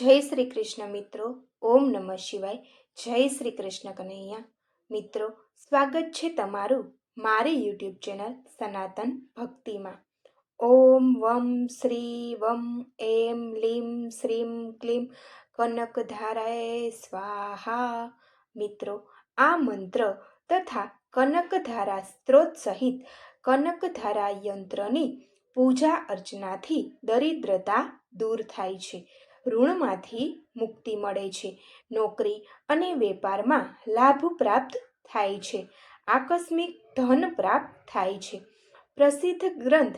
જય શ્રી કૃષ્ણ મિત્રો, ઓમ નમઃ શિવાય. જય શ્રી કૃષ્ણ કનૈયા. મિત્રો, સ્વાગત છે તમારું મારી યુટ્યુબ ચેનલ સનાતન ભક્તિમાં. ઓમ વમ શ્રી વમ એમ લીમ શ્રીમ ક્લીમ કનકધારાય સ્વાહા. મિત્રો, આ મંત્ર તથા કનકધારા સ્ત્રોત સહિત કનકધારા યંત્રની પૂજા અર્ચનાથી દરિદ્રતા દૂર થાય છે. ઋણમાંથી મુક્તિ મળે છે. નોકરી અને વેપારમાં લાભ પ્રાપ્ત થાય છે. આકસ્મિક ધન પ્રાપ્ત થાય છે. પ્રસિદ્ધ ગ્રંથ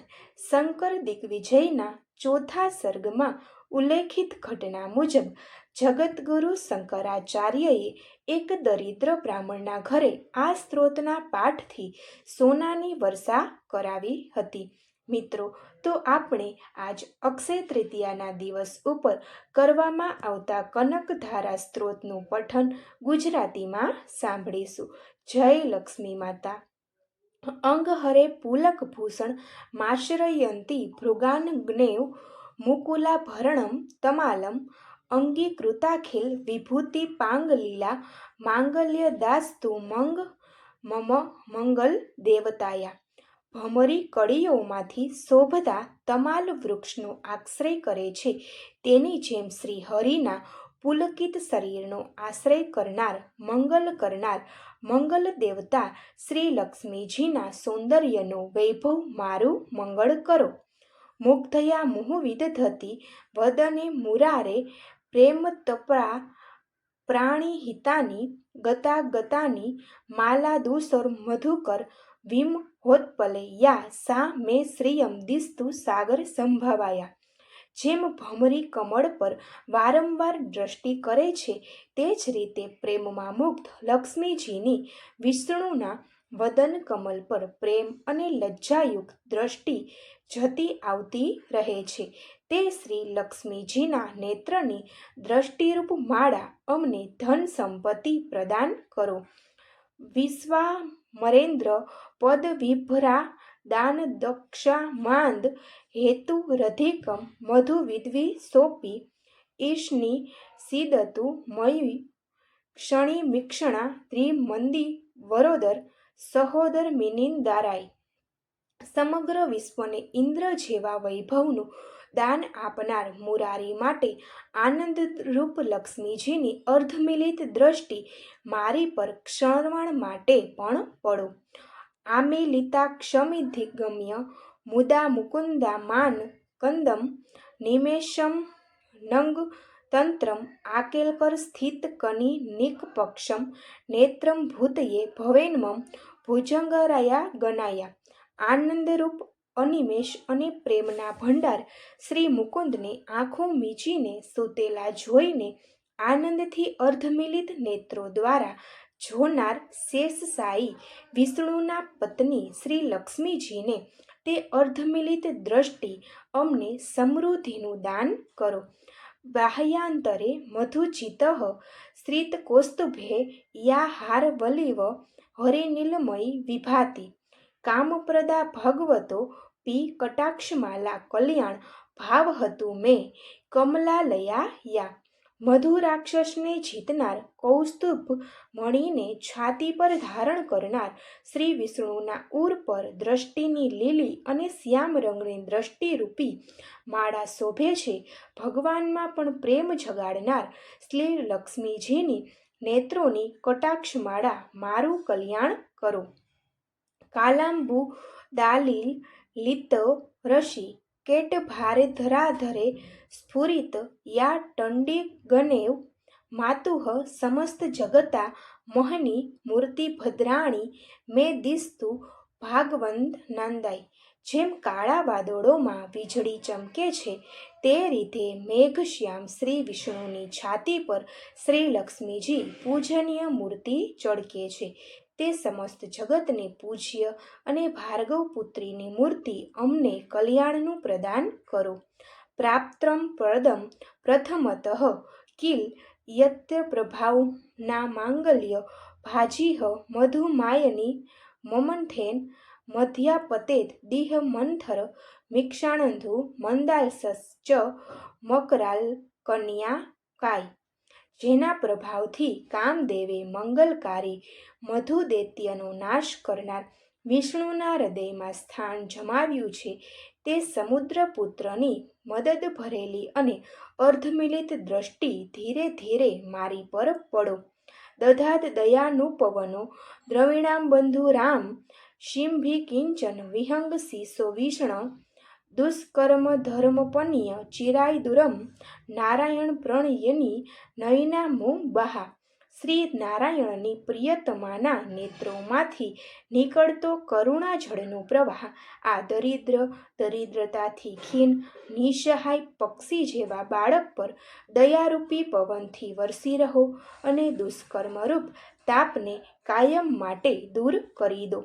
શંકર દિગ્વિજયના ચોથા સર્ગમાં ઉલ્લેખિત ઘટના મુજબ જગતગુરુ શંકરાચાર્યએ એક દરિદ્ર બ્રાહ્મણના ઘરે આ સ્ત્રોતના પાઠથી સોનાની વર્ષા કરાવી હતી. મિત્રો, તો આપણે આજ અક્ષય તૃતીયાના દિવસ ઉપર કરવામાં આવતા કનકધારા સ્ત્રોતનું પઠન ગુજરાતીમાં સાંભળીશું. જય લક્ષ્મી માતા. અંગહરે પુલક ભૂષણ માશ્રયંતી મુકુલા ભરણમ તમાલમ અંગીકૃતાખિલ વિભૂતિ પાંગલીલા માંગલ્ય દાસ્તુ મંગ મમ મંગલ દેવતાયા. ભમરી કળીઓમાંથી શોભતા તમાલ વૃક્ષનો આશ્રય કરે છે. તેની જેમ શ્રી હરિના પુલકિત શરીરનો આશ્રય કરનાર, મંગલ કરનાર, મંગલ દેવતા શ્રી લક્ષ્મીજીના સૌંદર્યનો વૈભવ મારું મંગળ કરો. મુગ્ધયા મુહુવિદ થતી વદને મુરારે પ્રેમ તપરા પ્રાણીહિતાની ગતા ગતાની માલાદુસર, મધુકર વિમ હોત્પલે યા સા મે શ્રિયમ દિસ્તુ સાગર સંભવાયા. જેમ ભમરી કમળ પર વારંવાર દ્રષ્ટિ કરે છે, તે જ રીતે પ્રેમમાં મુગ્ધ લક્ષ્મીજીની વિષ્ણુના વદન કમલ પર પ્રેમ અને લજ્જાયુક્ત દ્રષ્ટિ જતી આવતી રહે છે. તે શ્રી લક્ષ્મીજીના નેત્રની દ્રષ્ટિરૂપ માળા અમને ધન સંપત્તિ પ્રદાન કરો. વિશ્વામરેન્દ્ર પદ વિભરા દાન દક્ષા માંદ હેતુ રધિકમ મધુ વિદ્વી સોપી ઈશની સીદતુ મયી ક્ષણી મિક્ષણા ત્રિમંદી વરોદર સહોદર મિનિંદારાય સમગ્ર વિશ્વને ઇન્દ્ર જેવા વૈભવનું દાન આપનાર મુરારી માટે આનંદરૂપ લક્ષ્મીજીની અર્ધમિલિત દ્રષ્ટિ મારી પર ક્ષણવાણ માટે પણ પડો. આમેલિતા ક્ષમિધિગમ્ય મુદા મુકુંદા માન કંદમ નિમેષમ નંગ તંત્રમ આકેલકર સ્થિત કનિ નિકપક્ષમ નેત્રમ ભૂતયે ભવેન્મમ ભુજંગરાયા ગણાયા આનંદરૂપ અનિમેષ અને પ્રેમના ભંડાર શ્રી મુકુંદને આંખો મીચીને સૂતેલા જોઈને આનંદથી અર્ધમિલિત નેત્રો દ્વારા જોનાર શેષશાહી વિષ્ણુના પત્ની શ્રી લક્ષ્મીજીને તે અર્ધમિલિત દ્રષ્ટિ અમને સમૃદ્ધિનું દાન કરો. બાહ્યાંતરે મધુચિત શ્રિતકૌસ્તુભે યા હારવલિવ હરિનિલમયી વિભાતિ। કામપ્રદા ભગવતો પી કટાક્ષમાલા કલ્યાણ ભાવ હતું મેં, કમલાલયા યા મધુરાક્ષસને જીતનાર કૌસ્તુભ મણીને છાતી પર ધારણ કરનાર શ્રી વિષ્ણુના ઉર પર દ્રષ્ટિની લીલી અને શ્યામ રંગની દ્રષ્ટિરૂપી માળા શોભે છે. ભગવાનમાં પણ પ્રેમ જગાડનાર શ્રી લક્ષ્મીજીની નેત્રોની કટાક્ષ માળા મારું કલ્યાણ કરો. કાલાંબુ, દાલીલ લિત રશી કેટ ભારે ધરાધરે સ્ફુરિત યા ટંડી ગનેવ માતુહ સમસ્ત જગતા મોહની મૂર્તિ ભદ્રાણી મેં દિસ્તુ ભાગવંત નંદાઈ. જેમ કાળા વાદળોમાં વીજળી ચમકે છે, તે રીતે મેઘશ્યામ શ્રી વિષ્ણુની છાતી પર શ્રી લક્ષ્મીજી પૂજનીય મૂર્તિ ચળકે છે. તે સમસ્ત જગતને પૂજ્ય અને ભાર્ગવ પુત્રીની મૂર્તિ અમને કલ્યાણનું પ્રદાન કરો. પ્રાપ્તમ પ્રદમ પ્રથમતઃ કિલ યત્ય પ્રભાવના માંગલ્ય ભાજીહ મધુમાયની મમંથેન મધ્યાપતેત દિહ મંથર મિક્ષાણંધુ મંદાલસ ચ મકરાલ કન્યા કાય જેના પ્રભાવથી કામદેવે મંગલકારી મધુદૈત્યનો નાશ કરનાર વિષ્ણુના હૃદયમાં સ્થાન જમાવ્યું છે. તે સમુદ્રપુત્રની મદદ ભરેલી અને અર્ધમિલિત દ્રષ્ટિ ધીરે ધીરે મારી પર પડો. દધાત દયાનુપવનો, દ્રવિણામ બંધુ રામ શિંભી કિંચન વિહંગ શીસો વિષ્ણ દુષ્કર્મ ધર્મપન્ય ચિરાય દુરમ, નારાયણ, પ્રણયની નયના મું બહા. શ્રી નારાયણની પ્રિયતમાના નેત્રોમાંથી નીકળતો કરુણા જળનો પ્રવાહ. આ દરિદ્ર, દરિદ્રતાથી ખીન, નિસહાય પક્ષી જેવા બાળક પર દયારૂપી પવનથી વરસી રહો અને દુષ્કર્મરૂપ તાપને કાયમ માટે દૂર કરી દો.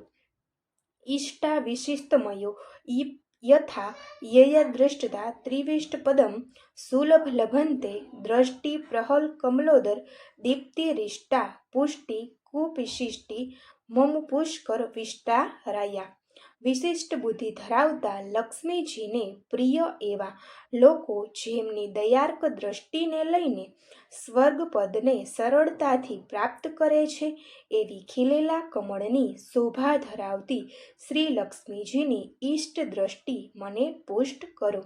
ઇષ્ટા વિશિષ્ટમયો ઈ યથા યયદૃષ્ટતા ત્રિવિષ્ટપદમ સુલભ લભંતે દ્રષ્ટિ પ્રહલ કમલોદર દીપ્તિરિષ્ટા પુષ્ટિ કુપિશિષ્ટિ મમ પુષ્કર વિષ્ટા રાયા. વિશિષ્ટ બુદ્ધિ ધરાવતા લક્ષ્મીજીને પ્રિય એવા લોકો જેમની દયાર્ક દ્રષ્ટિને લઈને સ્વર્ગપદને સરળતાથી પ્રાપ્ત કરે છે, એવી ખીલેલા કમળની શોભા ધરાવતી શ્રી લક્ષ્મીજીની ઈષ્ટ દ્રષ્ટિ મને પુષ્ટ કરો.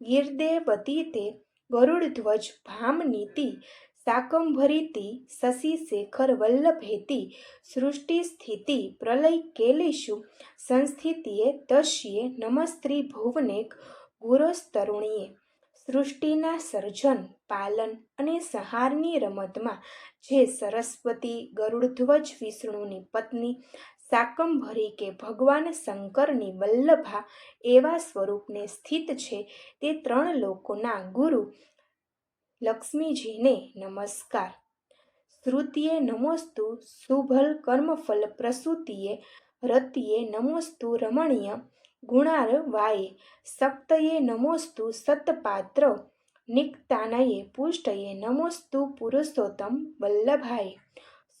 ગીર્દેવતી તે ગરુડધ્વજ, ભામનીતિ શાકંભરીતિ શશિશેખર વલ્લભેતિ સૃષ્ટિ સ્થિતિ પ્રલય કેલેશુ સંસ્થિતિએ તસ્યે નમસ્ત્રી ભુવનેક ગુરોસ્તરુણીએ. સૃષ્ટિના સર્જન, પાલન અને સંહારની રમતમાં જે સરસ્વતી, ગરુડધ્વજ વિષ્ણુની પત્ની શાકંભરી કે ભગવાન શંકરની વલ્લભા એવા સ્વરૂપને સ્થિત છે તે ત્રણ લોકોના ગુરુ લક્ષ્મીજીને નમસ્કાર. શ્રુતિએ નમોસ્તુ શુભલ કર્મફલ પ્રસૂતિએ રતિએ નમોસ્તુ રમણીય ગુણાર વાયે શક્તયે નમોસ્તુ સતપાત્ર નિકતાનયે પુષ્ટયે નમોસ્તુ પુરુષોત્તમ વલ્લભાય.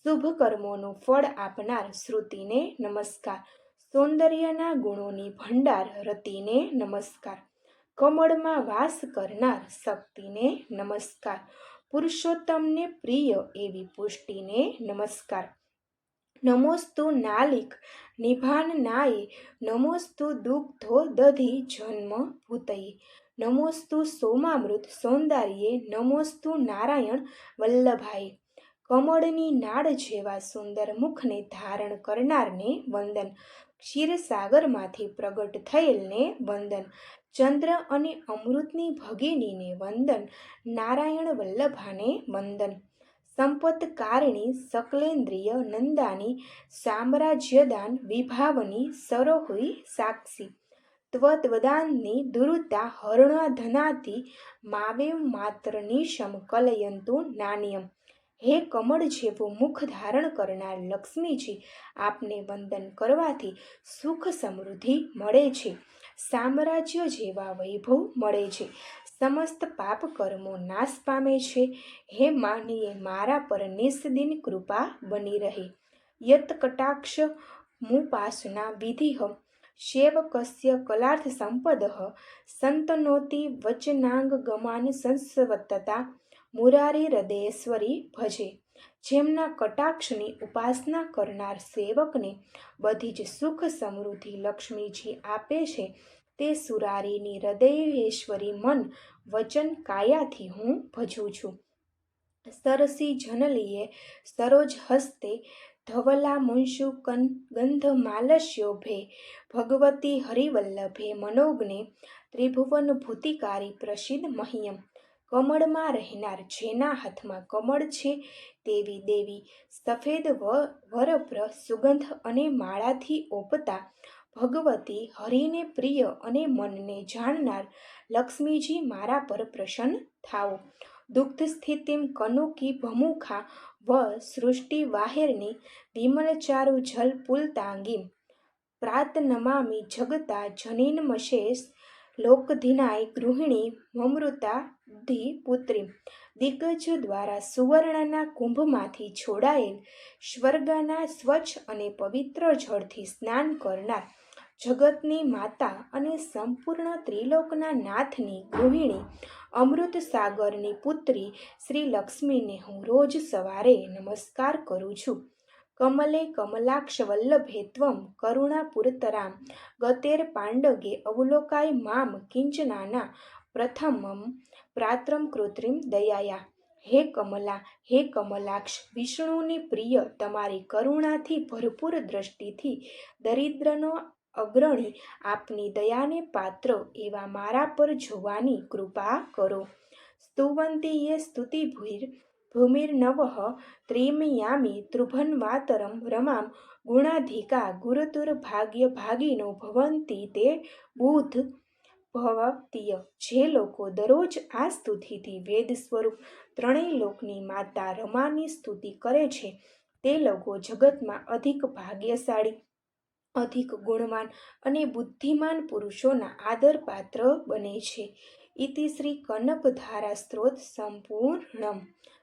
શુભ કર્મોનું ફળ આપનાર શ્રુતિને નમસ્કાર. સૌંદર્યના ગુણોની ભંડાર રતિને નમસ્કાર. કમળમાં વાસ કરનાર શક્તિને નમસ્કાર. પુરુષોત્તમને પ્રિય એવી પુષ્ટિને નમસ્કાર. નમોસ્તુ નાલિક નિભાન નાય, નમોસ્તુ દુગ્ધો દધી જન્મ ભૂતયે. નમોસ્તુ સોમામૃત સૌંદર્યે, નમોસ્તુ નારાયણ વલ્લભાઈ કમળની નાળ જેવા સુંદર મુખને ધારણ કરનારને વંદન. ક્ષીરસાગરમાંથી પ્રગટ થયેલને વંદન. ચંદ્ર અને અમૃતની ભગિનીને વંદન. નારાયણ વલ્લભાને વંદન. સંપતકારિણી સકલેન્દ્રિય નંદાની સામ્રાજ્યદાન વિભાવની સરોહી સાક્ષી. ત્વદ્વદાનની દુરુતા હરણાધનાથી માવે માત્ર નિશમ કલયંતુ નાન્યમ. હે કમળ જેવું મુખ ધારણ કરનાર લક્ષ્મીજી આપને વંદન કરવાથી સુખ સમૃદ્ધિ મળે છે. સામ્રાજ્ય જેવા વૈભવ મળે છે. સમસ્ત પાપ કર્મો નાશ પામે છે. હે માનીએ મારા પર નિસ્દિન કૃપા બની રહે. યત કટાક્ષ મુપાસના વિધિહ સેવકસ્ય કલાર્થ સંપદ સંતનોતિ વચનાંગ ગમાન સંસ્વતતા મુરારી હૃદયેશ્વરી ભજે. જેમના કટાક્ષની ઉપાસના કરનાર સેવકને બધી જ સુખ સમૃદ્ધિ લક્ષ્મીજી આપે છે, તે સુરારીની હૃદયેશ્વરી મન વચન કાયાથી હું ભજું છું. સરસી જનલીએ સરોજ હસ્તે ધવલા મુંશુ કન ગંધ માલસ્યોભે ભગવતી હરિવલ્લભે મનોજ્ઞે ત્રિભુવન ભૂતિકારી પ્રસિદ્ધ મહ્યમ કમળમાં રહેનાર જેના હાથમાં કમળ છે, તેવી દેવી સફેદ વરપ્ર સુગંધ અને માળાથી ઓપતા ભગવતી હરિને પ્રિય અને મનને જાણનાર લક્ષ્મીજી મારા પર પ્રસન્ન થાઓ. દુગ્ધ સ્થિતિમ કનુકી ભમુખા વ સૃષ્ટિ વાહેરની વિમલચારુ જલ પુલતાંગીમ પ્રાત નમામી જગતા જનીનમશેષ લોકધિનાય ગૃહિણી મમૃતા ધી પુત્રી. દિગ્ગજ દ્વારા સુવર્ણના કુંભમાંથી છોડાયેલ સ્વર્ગના સ્વચ્છ અને પવિત્ર જળથી સ્નાન કરનાર જગતની માતા અને સંપૂર્ણ ત્રિલોકના નાથની ગૃહિણી અમૃત સાગરની પુત્રી શ્રી લક્ષ્મીને હું રોજ સવારે નમસ્કાર કરું છું. કમલે કમલાક્ષ વલ્લભે ત્વમ કરુણાપુરતરામ ગતેર પાંડગે અવલોકાય મામ કિંચનાના પ્રથમમ પ્રાત્રમ કૃત્રિમ દયાયા. હે કમલા, હે કમલાક્ષ, વિષ્ણુની પ્રિય, તમારી કરુણાથી ભરપૂર દ્રષ્ટિથી દરિદ્રનો અગ્રણી, આપની દયાને પાત્ર એવા મારા પર જોવાની કૃપા કરો. સ્તુવંતી યે સ્તુતિભુર ભૂમિર્નવઃ ત્રુભન તૃભન્વાતરમ, રમામ, ગુણાધિકા ગુરુતુર્ભાગ્ય ભાગીનો ભવંતી તે બુધ ભવતીય જે લોકો દરરોજ આ સ્તુતિથી વેદ સ્વરૂપ ત્રણેય લોકની માતા રમાની સ્તુતિ કરે છે, તે લોકો જગતમાં અધિક ભાગ્યશાળી, અધિક ગુણવાન અને બુદ્ધિમાન પુરુષોના આદરપાત્ર બને છે. ઇતિ શ્રી કનકધારા સ્ત્રોત સંપૂર્ણમ.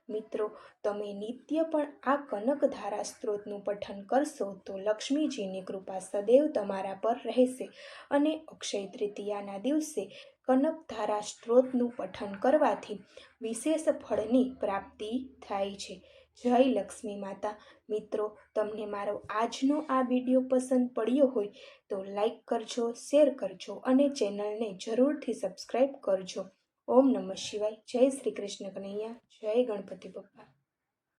મિત્રો, તમે નિત્ય પણ આ કનકધારા સ્ત્રોતનું પઠન કરશો તો લક્ષ્મીજીની કૃપા સદૈવ તમારા પર રહેશે અને અક્ષય તૃતીયાના દિવસે કનકધારા સ્ત્રોતનું પઠન કરવાથી વિશેષ ફળની પ્રાપ્તિ થાય છે. જય લક્ષ્મી માતા. મિત્રો, તમને મારો આજનો આ વીડિયો પસંદ પડ્યો હોય તો લાઈક કરજો, શેર કરજો અને ચેનલને જરૂરથી સબસ્ક્રાઈબ કરજો. ઓમ નમઃ શિવાય. જય શ્રી કૃષ્ણ કનૈયા. જય ગણપતિ બપ્પા